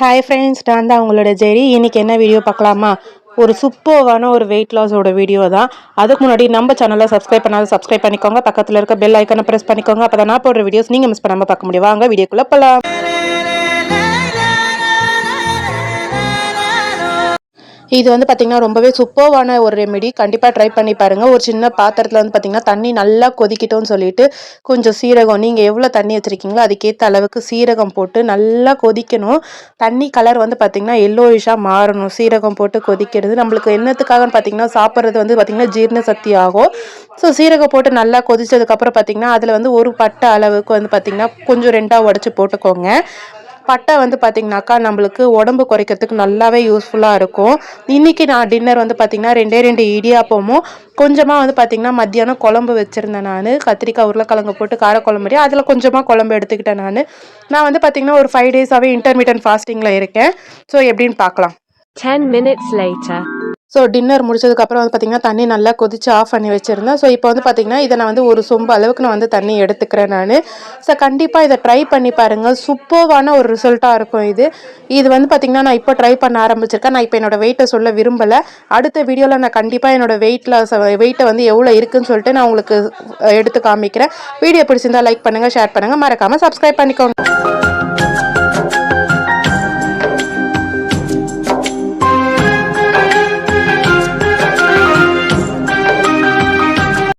Hi friends நான் தான் உங்களோட ஜெரி. இன்னைக்கு என்ன வீடியோ பார்க்கலாமா? ஒரு சூப்பர்வான ஒரு வெயிட் லாஸோட வீடியோ தான். அதுக்கு முன்னாடி நம்ம சேனலை சப்ஸ்கிரைப் பண்ணாத சப்ஸ்கிரைப் பண்ணிக்கோங்க. பக்கத்தில் இருக்க பெல் ஐக்கனை ப்ரெஸ் பண்ணிக்கோங்க. அப்போ தான் நான் போடுற வீடியோஸ் நீங்கள் மிஸ் பண்ணாமல் பார்க்க முடியும். வாங்க வீடியோக்குள்ளே போகலாம் இது வந்து பார்த்திங்கன்னா ரொம்பவே சூப்பர்வான ஒரு ரெமெடி கண்டிப்பாக ட்ரை பண்ணி பாருங்கள் ஒரு சின்ன பாத்திரத்தில் வந்து பார்த்திங்கன்னா தண்ணி நல்லா கொதிக்கிட்டோன்னு சொல்லிட்டு கொஞ்சம் சீரகம் நீங்கள் எவ்வளோ தண்ணி வச்சுருக்கீங்களோ அதுக்கேற்ற அளவுக்கு சீரகம் போட்டு நல்லா கொதிக்கணும். தண்ணி கலர் வந்து பார்த்திங்கன்னா எல்லோயிஷாக மாறணும். சீரகம் போட்டு கொதிக்கிறது. நம்மளுக்கு என்னத்துக்காகன்னு பார்த்திங்கன்னா சாப்பிட்றது வந்து பார்த்திங்கன்னா ஜீரண சக்தி ஆகும். ஸோ சீரகம் போட்டு நல்லா கொதிச்சதுக்கப்புறம் பார்த்திங்கன்னா அதில் வந்து ஒரு பட்டை அளவுக்கு வந்து பார்த்திங்கன்னா கொஞ்சம் ரெண்டாக உடச்சி போட்டுக்கோங்க. பட்டை வந்து பார்த்திங்கனாக்கா நம்மளுக்கு உடம்பு குறைக்கிறதுக்கு நல்லாவே யூஸ்ஃபுல்லாக இருக்கும். இன்றைக்கி நான் டின்னர் வந்து பார்த்திங்கன்னா ரெண்டே ரெண்டு இடியாப்பமும் கொஞ்சமாக வந்து பார்த்திங்கன்னா மத்தியானம் குழம்பு வச்சுருந்தேன் நான். கத்திரிக்காய் உருளைக்கிழங்கு போட்டு காரக்குழம்பு அதில் கொஞ்சமாக குழம்பு எடுத்துக்கிட்டேன் நான். நான் வந்து பார்த்திங்கன்னா ஒரு ஃபைவ் டேஸாகவே இன்டர்மீடியன்ட் ஃபாஸ்டிங்கில் இருக்கேன். ஸோ எப்படின்னு பார்க்கலாம் 10 minutes later. ஸோ டின்னர் முடிச்சதுக்கப்புறம் வந்து பார்த்திங்கன்னா தண்ணி நல்லா கொதிச்சு ஆஃப் பண்ணி வச்சுருந்தேன். ஸோ இப்போ வந்து பார்த்திங்கன்னா இதை நான் வந்து ஒரு சொம்பு அளவுக்கு நான் வந்து தண்ணி எடுத்துக்கிறேன் நான். ஸோ கண்டிப்பாக இதை ட்ரை பண்ணி பாருங்கள் சூப்பர்வான ஒரு ரிசல்ட்டாக இருக்கும் இது. இது வந்து பார்த்திங்கன்னா நான் இப்போ ட்ரை பண்ண ஆரம்பிச்சிருக்கேன். நான் இப்போ என்னோட வெயிட்டை சொல்ல விரும்பலை. அடுத்த வீடியோவில் நான் கண்டிப்பாக என்னோட வெயிட்டில் வெயிட்டை வந்து எவ்வளோ இருக்குன்னு சொல்லிட்டு நான் உங்களுக்கு எடுத்து காமிக்கிறேன். வீடியோ பிடிச்சிருந்தால் லைக் பண்ணுங்கள் ஷேர் பண்ணுங்கள் மறக்காமல் சப்ஸ்கிரைப் பண்ணிக்கோங்க.